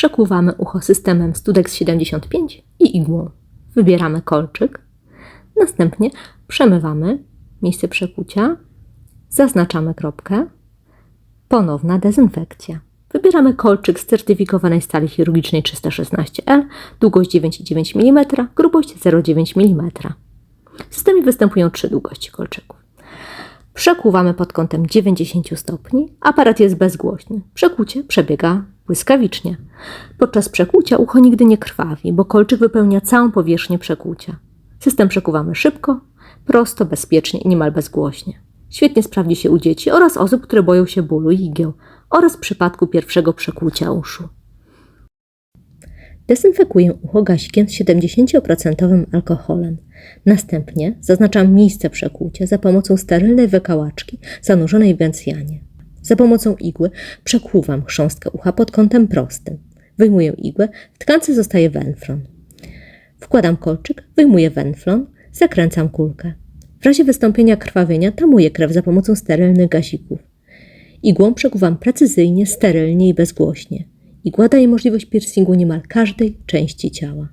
przekłuwamy ucho systemem Studex 75 i igłą. Wybieramy kolczyk. Następnie przemywamy miejsce przekucia, zaznaczamy kropkę. Ponowna dezynfekcja. Wybieramy kolczyk z certyfikowanej stali chirurgicznej 316L, długość 9,9 mm, grubość 0,9 mm. W systemie występują trzy długości kolczyków. Przekuwamy pod kątem 90 stopni. Aparat jest bezgłośny. Przekucie przebiega błyskawicznie. Podczas przekucia ucho nigdy nie krwawi, bo kolczyk wypełnia całą powierzchnię przekucia. System przekuwamy szybko, prosto, bezpiecznie i niemal bezgłośnie. Świetnie sprawdzi się u dzieci oraz osób, które boją się bólu i igieł oraz w przypadku pierwszego przekłucia uszu. Dezynfekuję ucho gazikiem z 70% alkoholem. Następnie zaznaczam miejsce przekłucia za pomocą sterylnej wykałaczki zanurzonej w bencjanie. Za pomocą igły przekłuwam chrząstkę ucha pod kątem prostym. Wyjmuję igłę, w tkance zostaje wenflon. Wkładam kolczyk, wyjmuję wenflon, zakręcam kulkę. W razie wystąpienia krwawienia tamuję krew za pomocą sterylnych gazików. Igłą przekuwam precyzyjnie, sterylnie i bezgłośnie. Igła daje możliwość piercingu niemal każdej części ciała.